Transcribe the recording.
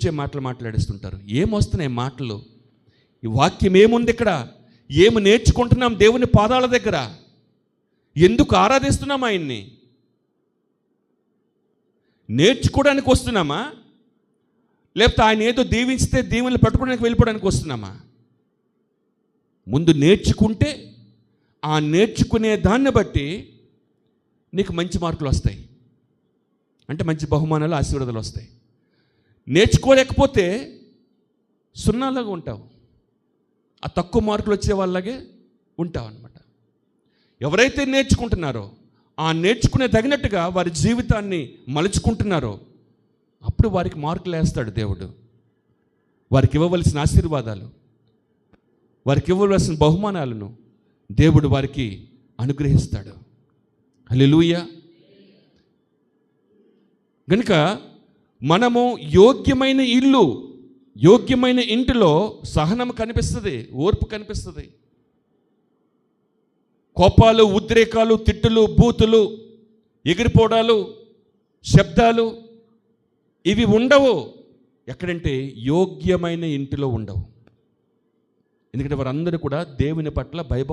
దూషించే మాటలు మాట్లాడేస్తుంటారు. ఏమొస్తున్నాయి మాటలు? ఈ వాక్యం ఏముంది ఇక్కడ? ఏమి నేర్చుకుంటున్నాం దేవుని పాదాల దగ్గర? ఎందుకు ఆరాధిస్తున్నాం ఆయన్ని? నేర్చుకోవడానికి వస్తున్నామా? లేకపోతే ఆయన ఏదో దీవించితే దీవెనలు పట్టుకోవడానికి వెళ్ళిపోవడానికి వస్తున్నామా? ముందు నేర్చుకుంటే ఆ నేర్చుకునే దాన్ని బట్టి నీకు మంచి మార్కులు వస్తాయి. అంటే మంచి బహుమానాలు ఆశీర్వాదాలు వస్తాయి. నేర్చుకోలేకపోతే సున్నాలాగా ఉంటావు. ఆ తక్కువ మార్కులు వచ్చే వాళ్ళగే ఉంటావు అనమాట ఎవరైతే నేర్చుకుంటున్నారో ఆ నేర్చుకునే తగినట్టుగా వారి జీవితాన్ని మలుచుకుంటున్నారో అప్పుడు వారికి మార్కులు వేస్తాడు దేవుడు. వారికి ఇవ్వవలసిన ఆశీర్వాదాలు వారికి ఇవ్వవలసిన బహుమానాలను దేవుడు వారికి అనుగ్రహిస్తాడు. హల్లెలూయా. గనుక మనము యోగ్యమైన ఇల్లు యోగ్యమైన ఇంటిలో సహనం కనిపిస్తుంది ఓర్పు కనిపిస్తుంది. కోపాలు ఉద్రేకాలు తిట్టులు బూతులు ఎగిరిపోవడాలు శబ్దాలు ఇవి ఉండవు. ఎక్కడంటే యోగ్యమైన ఇంటిలో ఉండవు. ఎందుకంటే వారందరూ కూడా దేవుని పట్ల భయభక్తి